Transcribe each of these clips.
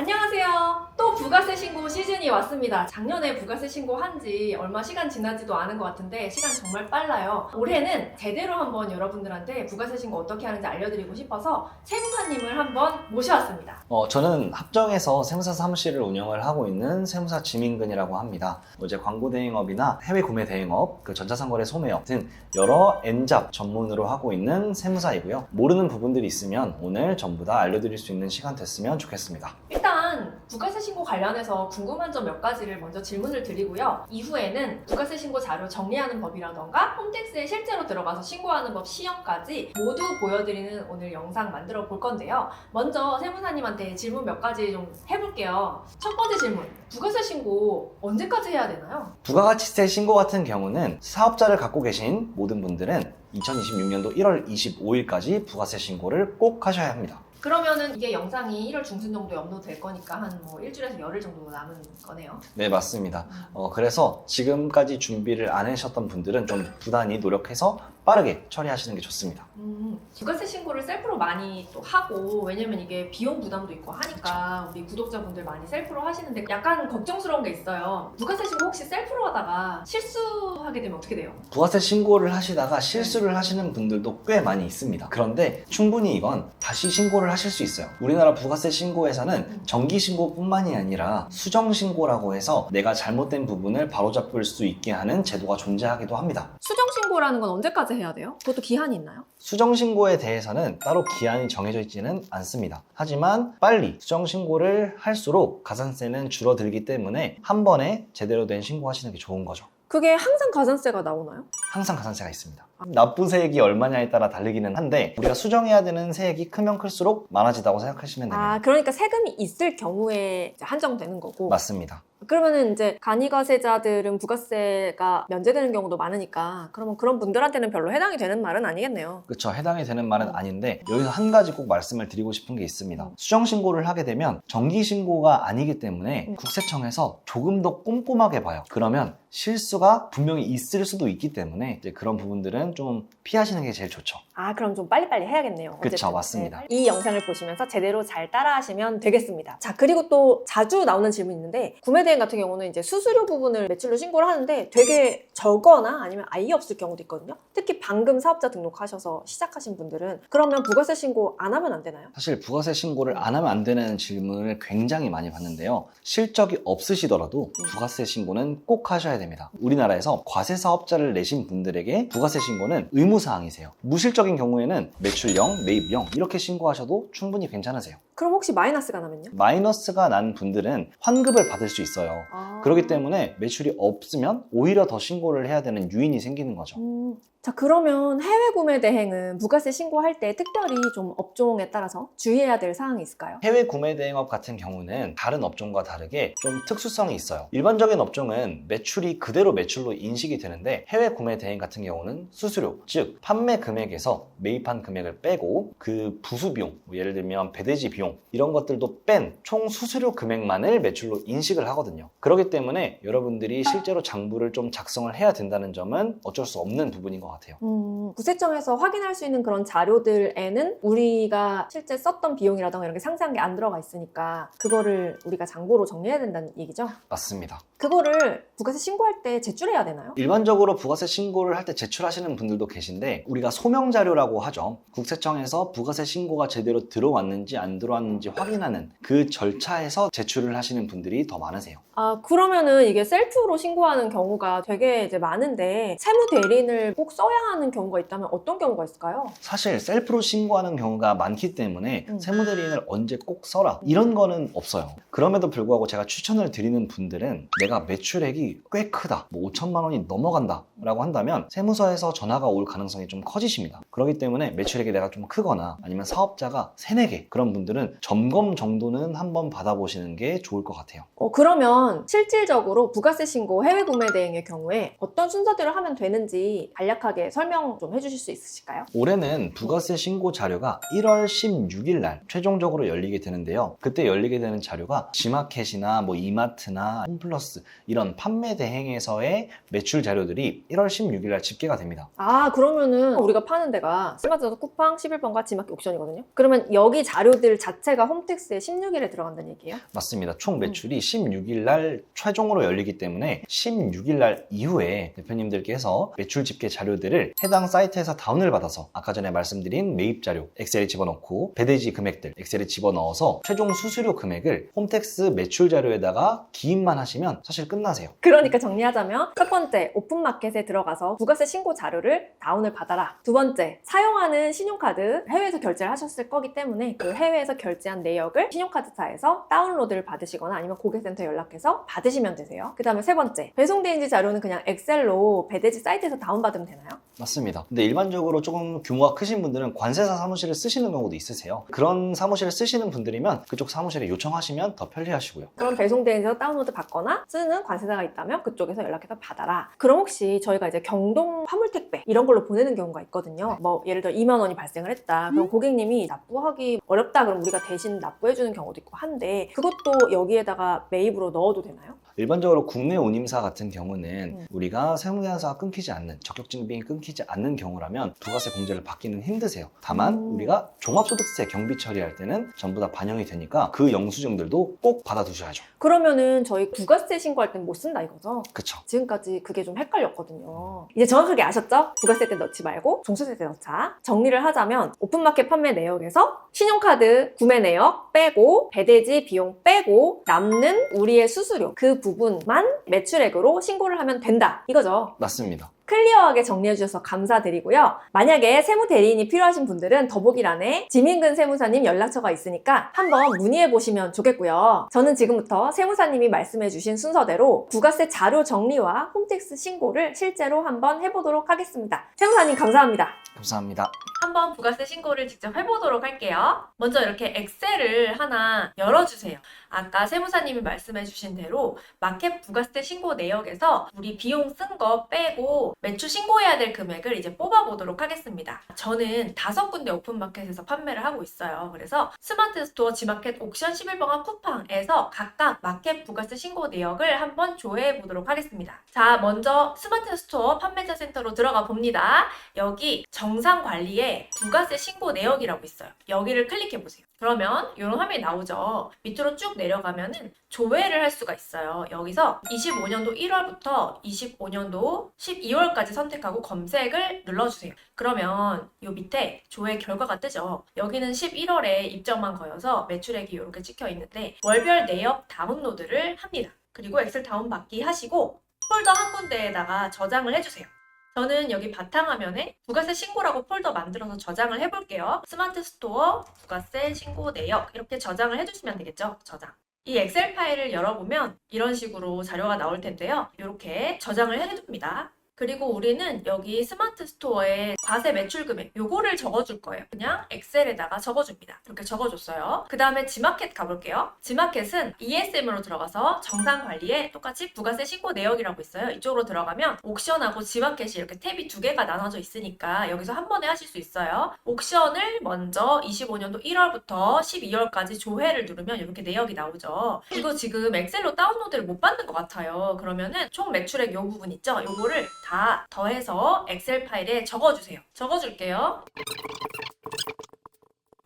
안녕하세요. 또 부가세 신고 시즌이 왔습니다. 작년에 부가세 신고 한 지 얼마 시간 지나지도 않은 것 같은데 시간 정말 빨라요. 올해는 제대로 한번 여러분들한테 부가세 신고 어떻게 하는지 알려드리고 싶어서 세무사님을 한번 모셔왔습니다. 어, 저는 합정에서 세무사 사무실을 운영을 하고 있는 세무사 지민근이라고 합니다. 뭐 이제 광고 대행업이나 해외 구매 대행업, 그 전자상거래 소매업 등 여러 N잡 전문으로 하고 있는 세무사이고요. 모르는 부분들이 있으면 오늘 전부 다 알려드릴 수 있는 시간 됐으면 좋겠습니다. 일단 부가세 신고 관련해서 궁금한 점 몇 가지를 먼저 질문을 드리고요. 이후에는 부가세 신고 자료 정리하는 법이라던가 홈택스에 실제로 들어가서 신고하는 법 시험까지 모두 보여드리는 오늘 영상 만들어 볼 건데요. 먼저 세무사님한테 질문 몇 가지 좀 해볼게요. 첫 번째 질문. 부가세 신고 언제까지 해야 되나요? 부가가치세 신고 같은 경우는 사업자를 갖고 계신 모든 분들은 2026년도 1월 25일까지 부가세 신고를 꼭 하셔야 합니다. 그러면은 이게 영상이 1월 중순 정도에 업로드 될 거니까 한 뭐 일주일에서 열흘 정도 남은 거네요. 네, 맞습니다. 어, 그래서 지금까지 준비를 안 하셨던 분들은 좀 부단히 노력해서 빠르게 처리하시는 게 좋습니다. 음, 부가세 신고를 셀프로 많이 또 하고 왜냐면 이게 비용 부담도 있고 하니까 우리 구독자분들 많이 셀프로 하시는데 약간 걱정스러운 게 있어요. 부가세 신고 혹시 셀프로 하다가 실수하게 되면 어떻게 돼요? 부가세 신고를 하시다가 실수를 하시는 분들도 꽤 많이 있습니다. 그런데 충분히 이건 다시 신고를 하실 수 있어요. 우리나라 부가세 신고에서는 정기 신고뿐만이 아니라 수정 신고라고 해서 내가 잘못된 부분을 바로잡을 수 있게 하는 제도가 존재하기도 합니다. 수정 신고라는 건 언제까지 해야 돼요? 그것도 기한이 있나요? 수정 신고에 대해서는 따로 기한이 정해져 있지는 않습니다. 하지만 빨리 수정 신고를 할수록 가산세는 줄어들기 때문에 한 번에 제대로 된 신고하시는 게 좋은 거죠. 그게 항상 가산세가 나오나요? 항상 가산세가 있습니다. 납부 세액이 얼마냐에 따라 다르기는 한데 우리가 수정해야 되는 세액이 크면 클수록 많아지다고 생각하시면 됩니다. 아, 그러니까 세금이 있을 경우에 이제 한정되는 거고. 맞습니다. 그러면은 이제 간이가세자들은 부가세가 면제되는 경우도 많으니까 그러면 그런 분들한테는 별로 해당이 되는 말은 아니겠네요. 그렇죠. 해당이 되는 말은 아닌데 여기서 한 가지 꼭 말씀을 드리고 싶은 게 있습니다. 수정 신고를 하게 되면 정기 신고가 아니기 때문에 음. 국세청에서 조금 더 꼼꼼하게 봐요. 그러면 실수가 분명히 있을 수도 있기 때문에 이제 그런 부분들은 좀 피하시는 게 제일 좋죠. 아, 그럼 좀 빨리빨리 해야겠네요. 그쵸, 어쨌든. 맞습니다. 네, 이 영상을 보시면서 제대로 잘 따라하시면 되겠습니다. 자, 그리고 또 자주 나오는 질문이 있는데, 구매 대행 같은 경우는 이제 수수료 부분을 매출로 신고를 하는데 되게 적거나 아니면 아예 없을 경우도 있거든요. 특히 방금 사업자 등록하셔서 시작하신 분들은 그러면 부가세 신고 안 하면 안 되나요? 사실 부가세 신고를 안 하면 안 되는 질문을 굉장히 많이 받는데요. 실적이 없으시더라도 음. 부가세 신고는 꼭 하셔야 됩니다. 우리나라에서 과세 사업자를 내신 분들에게 부가세 신고는 의무사항이세요. 무실적인 경우에는 매출 0, 매입 0 이렇게 신고하셔도 충분히 괜찮으세요. 그럼 혹시 마이너스가 나면요? 마이너스가 난 분들은 환급을 받을 수 있어요. 아. 그렇기 때문에 매출이 없으면 오히려 더 신고를 해야 되는 유인이 생기는 거죠. 음, 자, 그러면 해외 구매 대행은 부가세 신고할 때 특별히 좀 업종에 따라서 주의해야 될 사항이 있을까요? 해외 구매 대행업 같은 경우는 다른 업종과 다르게 좀 특수성이 있어요. 일반적인 업종은 매출이 그대로 매출로 인식이 되는데 해외 구매 대행 같은 경우는 수수료, 즉 판매 금액에서 매입한 금액을 빼고 그 부수 비용, 뭐 예를 들면 배대지 비용 이런 것들도 뺀 총 수수료 금액만을 매출로 인식을 하거든요. 그렇기 때문에 여러분들이 실제로 장부를 좀 작성을 해야 된다는 점은 어쩔 수 없는 부분인 것 같아요. 음, 구세청에서 확인할 수 있는 그런 자료들에는 우리가 실제 썼던 비용이라던가 이런 게 상세한 게 안 들어가 있으니까 그거를 우리가 장부로 정리해야 된다는 얘기죠. 맞습니다. 그거를 부가세 신고할 때 제출해야 되나요? 일반적으로 부가세 신고를 할 때 제출하시는 분들도 계신데 우리가 소명 자료라고 하죠. 국세청에서 부가세 신고가 제대로 들어왔는지 안 들어왔는지 확인하는 그 절차에서 제출을 하시는 분들이 더 많으세요. 아, 그러면은 이게 셀프로 신고하는 경우가 되게 이제 많은데 세무 대리인을 꼭 써야 하는 경우가 있다면 어떤 경우가 있을까요? 사실 셀프로 신고하는 경우가 많기 때문에 음. 세무 대리인을 언제 꼭 써라 이런 거는 없어요. 그럼에도 불구하고 제가 추천을 드리는 분들은 내가 매출액이 꽤 크다, 뭐 5천만 원이 넘어간다 라고 한다면 세무서에서 전화가 올 가능성이 좀 커지십니다. 그렇기 때문에 매출액이 내가 좀 크거나 아니면 사업자가 3, 4개 그런 분들은 점검 정도는 한번 받아보시는 게 좋을 것 같아요. 어, 그러면 실질적으로 부가세 신고 해외 구매 대행의 경우에 어떤 순서대로 하면 되는지 간략하게 설명 좀 해주실 수 있으실까요? 올해는 부가세 신고 자료가 1월 16일 날 최종적으로 열리게 되는데요. 그때 열리게 되는 자료가 지마켓이나 뭐 이마트나 홈플러스 홈택스 이런 판매 대행에서의 매출 자료들이 1월 16일 날 집계가 됩니다. 아 그러면은 우리가 파는 데가 스마트도 쿠팡 11번과 지마켓 옥션이거든요. 그러면 여기 자료들 자체가 홈택스에 16일에 들어간다는 얘기예요? 맞습니다. 총 매출이 16일 날 최종으로 열리기 때문에 16일 날 이후에 대표님들께서 매출 집계 자료들을 해당 사이트에서 다운을 받아서 아까 전에 말씀드린 매입 자료 엑셀에 집어넣고 배대지 금액들 엑셀에 집어넣어서 최종 수수료 금액을 홈택스 매출 자료에다가 기입만 하시면 사실 끝나세요. 그러니까 정리하자면 첫 번째 오픈마켓에 들어가서 부가세 신고 자료를 다운을 받아라. 두 번째 사용하는 신용카드 해외에서 결제를 하셨을 거기 때문에 그 해외에서 결제한 내역을 신용카드사에서 다운로드를 받으시거나 아니면 고객센터 연락해서 받으시면 되세요. 그 다음에 세 번째 배송대행지 자료는 그냥 엑셀로 배대지 사이트에서 다운받으면 되나요? 맞습니다. 근데 일반적으로 조금 규모가 크신 분들은 관세사 사무실을 쓰시는 경우도 있으세요. 그런 사무실을 쓰시는 분들이면 그쪽 사무실에 요청하시면 더 편리하시고요. 그럼 배송대행지에서 다운로드 받거나 쓰는 관세사가 있다면 그쪽에서 연락해서 받아라. 그럼 혹시 저희가 이제 경동 화물 택배 이런 걸로 보내는 경우가 있거든요. 뭐 예를 들어 2만 원이 발생을 했다. 그럼 고객님이 납부하기 어렵다. 그럼 우리가 대신 납부해주는 경우도 있고 한데 그것도 여기에다가 매입으로 넣어도 되나요? 일반적으로 국내 운임사 같은 경우는 음. 우리가 세무계산서가 끊기지 않는 적격증빙이 끊기지 않는 경우라면 부가세 공제를 받기는 힘드세요. 다만 음. 우리가 종합소득세 경비 처리할 때는 전부 다 반영이 되니까 그 영수증들도 꼭 받아두셔야죠. 그러면은 저희 부가세 신고할 땐 못 쓴다 이거죠? 그쵸? 지금까지 그게 좀 헷갈렸거든요. 이제 정확하게 아셨죠? 부가세 때 넣지 말고 종소세 때 넣자. 정리를 하자면 오픈마켓 판매 내역에서 신용카드 구매 내역 빼고 배대지 비용 빼고 남는 우리의 수수료 그 부분만 매출액으로 신고를 하면 된다. 이거죠. 맞습니다. 클리어하게 정리해 주셔서 감사드리고요. 만약에 세무 대리인이 필요하신 분들은 더보기란에 지민근 세무사님 연락처가 있으니까 한번 문의해 보시면 좋겠고요. 저는 지금부터 세무사님이 말씀해 주신 순서대로 부가세 자료 정리와 홈택스 신고를 실제로 한번 해보도록 하겠습니다. 세무사님 감사합니다. 감사합니다. 한번 부가세 신고를 직접 해보도록 할게요. 먼저 이렇게 엑셀을 하나 열어주세요. 아까 세무사님이 말씀해주신 대로 마켓 부가세 신고 내역에서 우리 비용 쓴 거 빼고 매출 신고해야 될 금액을 이제 뽑아보도록 하겠습니다. 저는 다섯 군데 오픈마켓에서 판매를 하고 있어요. 그래서 스마트 스토어, 지마켓, 옥션, 11번가 쿠팡에서 각각 마켓 부가세 신고 내역을 한번 조회해 보도록 하겠습니다. 자, 먼저 스마트 스토어 판매자 센터로 들어가 봅니다. 여기 정상 관리에 부가세 신고 내역이라고 있어요. 여기를 클릭해 보세요. 그러면 이런 화면이 나오죠. 밑으로 쭉 내려가면 은 조회를 할 수가 있어요. 여기서 25년도 1월부터 25년도 12월까지 선택하고 검색을 눌러주세요. 그러면 이 밑에 조회 결과가 뜨죠. 여기는 11월에 입점한 거여서 매출액이 이렇게 찍혀 있는데 월별 내역 다운로드를 합니다. 그리고 엑셀 다운받기 하시고 폴더 한 군데에다가 저장을 해주세요. 저는 여기 바탕화면에 부가세 신고라고 폴더 만들어서 저장을 해볼게요. 스마트 스토어 부가세 신고 내역 이렇게 저장을 해주시면 되겠죠. 저장. 이 엑셀 파일을 열어보면 이런 식으로 자료가 나올 텐데요. 이렇게 저장을 해줍니다. 그리고 우리는 여기 스마트 스토어에 과세 매출 금액 요거를 적어줄 거예요. 그냥 엑셀에다가 적어줍니다. 이렇게 적어줬어요. 그 다음에 지마켓 가볼게요. 지마켓은 ESM으로 들어가서 정상 관리에 똑같이 부가세 신고 내역이라고 있어요. 이쪽으로 들어가면 옥션하고 지마켓이 이렇게 탭이 두 개가 나눠져 있으니까 여기서 한 번에 하실 수 있어요. 옥션을 먼저 25년도 1월부터 12월까지 조회를 누르면 이렇게 내역이 나오죠. 이거 지금 엑셀로 다운로드를 못 받는 것 같아요. 그러면은 총 매출액 요 부분 있죠? 요거를 다 더해서 엑셀 파일에 적어주세요. 적어줄게요.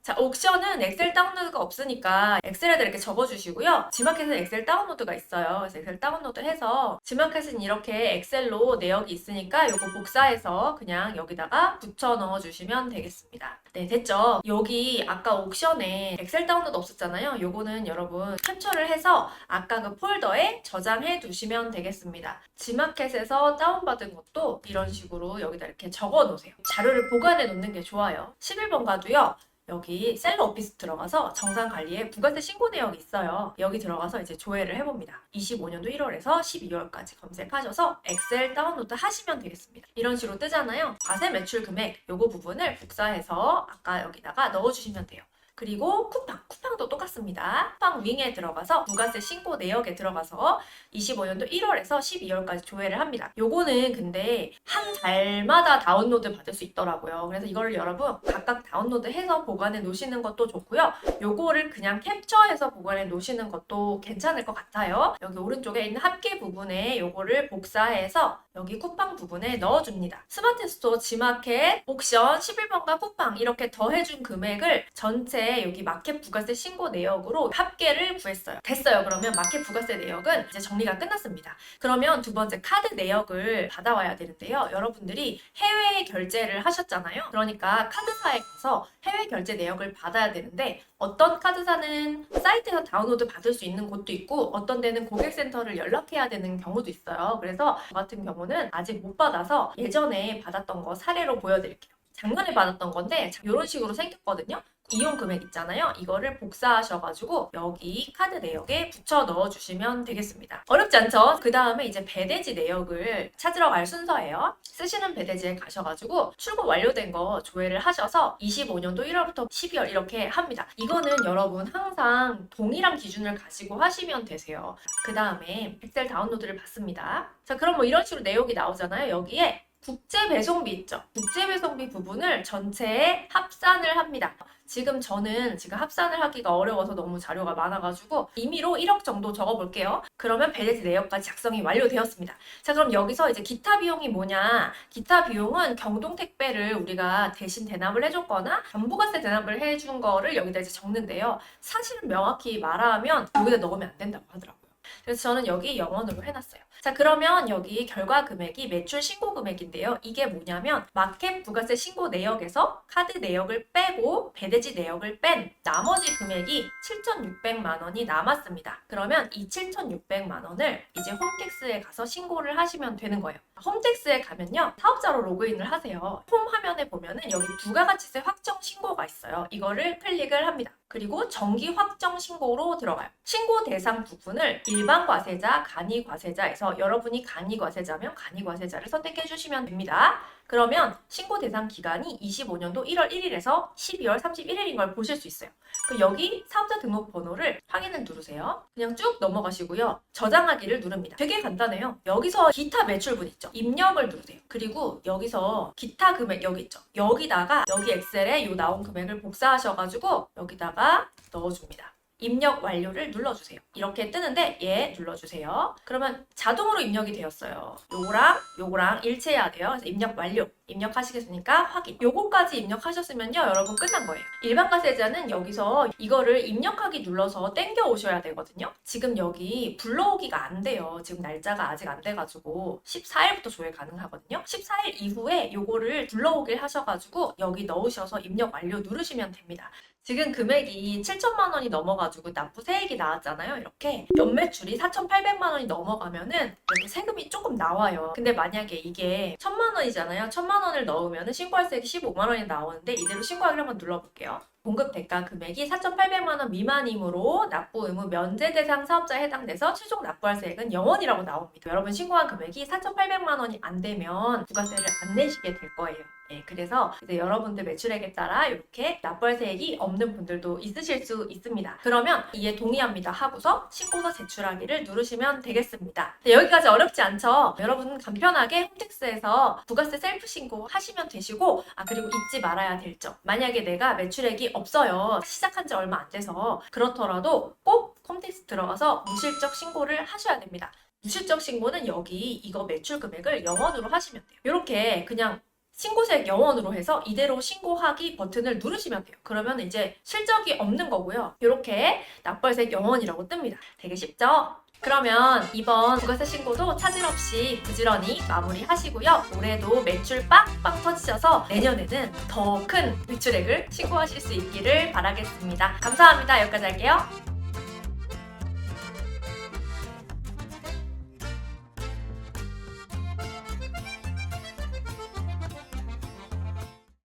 자, 옥션은 엑셀 다운로드가 없으니까 엑셀에다 이렇게 적어주시고요. 지마켓은 엑셀 다운로드가 있어요. 그래서 엑셀 다운로드 해서 지마켓은 이렇게 엑셀로 내역이 있으니까 요거 복사해서 그냥 여기다가 붙여 넣어주시면 되겠습니다. 네, 됐죠? 여기 아까 옥션에 엑셀 다운로드 없었잖아요. 요거는 여러분 캡처를 해서 아까 그 폴더에 저장해 두시면 되겠습니다. 지마켓에서 다운받은 것도 이런 식으로 여기다 이렇게 적어 놓으세요. 자료를 보관해 놓는 게 좋아요. 11번 가도요. 여기 셀러 오피스 들어가서 정상 관리에 부가세 신고 내역이 있어요. 여기 들어가서 이제 조회를 해봅니다. 25년도 1월에서 12월까지 검색하셔서 엑셀 다운로드 하시면 되겠습니다. 이런 식으로 뜨잖아요. 과세 매출 금액 요거 부분을 복사해서 아까 여기다가 넣어주시면 돼요. 그리고 쿠팡, 쿠팡도 똑같습니다. 쿠팡 윙에 들어가서 부가세 신고 내역에 들어가서 25년도 1월에서 12월까지 조회를 합니다. 요거는 근데 한 달마다 다운로드 받을 수 있더라고요. 그래서 이거를 여러분 각각 다운로드해서 보관해 놓으시는 것도 좋고요. 요거를 그냥 캡처해서 보관해 놓으시는 것도 괜찮을 것 같아요. 여기 오른쪽에 있는 합계 부분에 요거를 복사해서 여기 쿠팡 부분에 넣어줍니다. 스마트 스토어 지마켓 옥션 11번가 쿠팡 이렇게 더해준 금액을 전체 여기 마켓 부가세 신고 내역으로 합계를 구했어요. 됐어요. 그러면 마켓 부가세 내역은 이제 정리가 끝났습니다. 그러면 두 번째 카드 내역을 받아와야 되는데요. 여러분들이 해외 결제를 하셨잖아요. 그러니까 카드사에 가서 해외 결제 내역을 받아야 되는데 어떤 카드사는 사이트에서 다운로드 받을 수 있는 곳도 있고 어떤 데는 고객센터를 연락해야 되는 경우도 있어요. 그래서 저 같은 경우는 아직 못 받아서 예전에 받았던 거 사례로 보여드릴게요. 작년에 받았던 건데 이런 식으로 생겼거든요. 이용 금액 있잖아요. 이거를 복사하셔가지고 여기 카드 내역에 붙여 넣어주시면 되겠습니다. 어렵지 않죠? 그 다음에 이제 배대지 내역을 찾으러 갈 순서예요. 쓰시는 배대지에 가셔가지고 출고 완료된 거 조회를 하셔서 25년도 1월부터 12월 이렇게 합니다. 이거는 여러분 항상 동일한 기준을 가지고 하시면 되세요. 그 다음에 엑셀 다운로드를 받습니다. 자, 그럼 뭐 이런 식으로 내역이 나오잖아요. 여기에 국제 배송비 있죠. 국제 배송비 부분을 전체에 합산을 합니다. 지금 저는 지금 합산을 하기가 어려워서 너무 자료가 많아가지고 임의로 1억 정도 적어볼게요. 그러면 배대지 내역까지 작성이 완료되었습니다. 자, 그럼 여기서 이제 기타 비용이 뭐냐? 기타 비용은 경동 택배를 우리가 대신 대납을 해줬거나 전부가세 대납을 해준 거를 여기다 이제 적는데요. 사실은 명확히 말하면 여기다 넣으면 안 된다고 하더라고요. 그래서 저는 여기 영원으로 해놨어요. 자, 그러면 여기 결과 금액이 매출 신고 금액인데요. 이게 뭐냐면 마켓 부가세 신고 내역에서 카드 내역을 빼고 배대지 내역을 뺀 나머지 금액이 7,600만 원이 남았습니다. 그러면 이 7,600만 원을 이제 홈택스에 가서 신고를 하시면 되는 거예요. 홈택스에 가면요. 사업자로 로그인을 하세요. 홈 화면에 보면은 여기 부가가치세 확정 신고가 있어요. 이거를 클릭을 합니다. 그리고 정기 확정 신고로 들어가요. 신고 대상 부분을 일반 과세자, 간이 과세자에서 여러분이 간이 과세자면 간이 과세자를 선택해 주시면 됩니다. 그러면 신고 대상 기간이 25년도 1월 1일에서 12월 31일인 걸 보실 수 있어요. 그 여기 사업자 등록 번호를 확인을 누르세요. 그냥 쭉 넘어가시고요. 저장하기를 누릅니다. 되게 간단해요. 여기서 기타 매출분 있죠. 입력을 누르세요. 그리고 여기서 기타 금액 여기 있죠. 여기다가 여기 엑셀에 요 나온 금액을 복사하셔가지고 여기다가 넣어줍니다. 입력 완료를 눌러주세요. 이렇게 뜨는데 예 눌러주세요. 그러면 자동으로 입력이 되었어요. 요거랑 요거랑 일치해야 돼요. 그래서 입력 완료. 입력하시겠습니까? 확인. 요거까지 입력하셨으면요, 여러분 끝난 거예요. 일반 가세자는 여기서 이거를 입력하기 눌러서 땡겨 오셔야 되거든요. 지금 여기 불러오기가 안 돼요. 지금 날짜가 아직 안 돼가지고 14일부터 조회 가능하거든요. 14일 이후에 요거를 불러오길 하셔가지고 여기 넣으셔서 입력 완료 누르시면 됩니다. 지금 금액이 7천만 원이 넘어가지고 납부 세액이 나왔잖아요. 이렇게 연매출이 4,800만 원이 넘어가면은 이렇게 세금이 조금 나와요. 근데 만약에 이게 1천만 원이잖아요. 1천만 원을 넣으면 신고할세액이 15만 원이 나오는데 이대로 신고하기를 한번 눌러볼게요. 공급 대가 금액이 4,800만 원 미만이므로 납부 의무 면제 대상 사업자에 해당돼서 최종 납부할 세액은 0원이라고 나옵니다. 여러분 신고한 금액이 4,800만 원이 안 되면 부가세를 안 내시게 될 거예요. 네, 그래서 이제 여러분들 매출액에 따라 이렇게 납부할세액이 없는 분들도 있으실 수 있습니다. 그러면 이에 동의합니다 하고서 신고서 제출하기를 누르시면 되겠습니다. 네, 여기까지 어렵지 않죠? 여러분 간편하게 홈택스에서 부가세 셀프 신고 하시면 되시고 아 그리고 잊지 말아야 될 점. 만약에 내가 매출액이 없어요. 시작한 지 얼마 안 돼서 그렇더라도 꼭 홈택스 들어가서 무실적 신고를 하셔야 됩니다. 무실적 신고는 여기 이거 매출 금액을 0원으로 하시면 돼요. 이렇게 그냥 신고세액 0원으로 해서 이대로 신고하기 버튼을 누르시면 돼요. 그러면 이제 실적이 없는 거고요. 이렇게 납부세액 0원이라고 뜹니다. 되게 쉽죠? 그러면 이번 부가세 신고도 차질 없이 부지런히 마무리하시고요. 올해도 매출 빵빵 터지셔서 내년에는 더 큰 매출액을 신고하실 수 있기를 바라겠습니다. 감사합니다. 여기까지 할게요.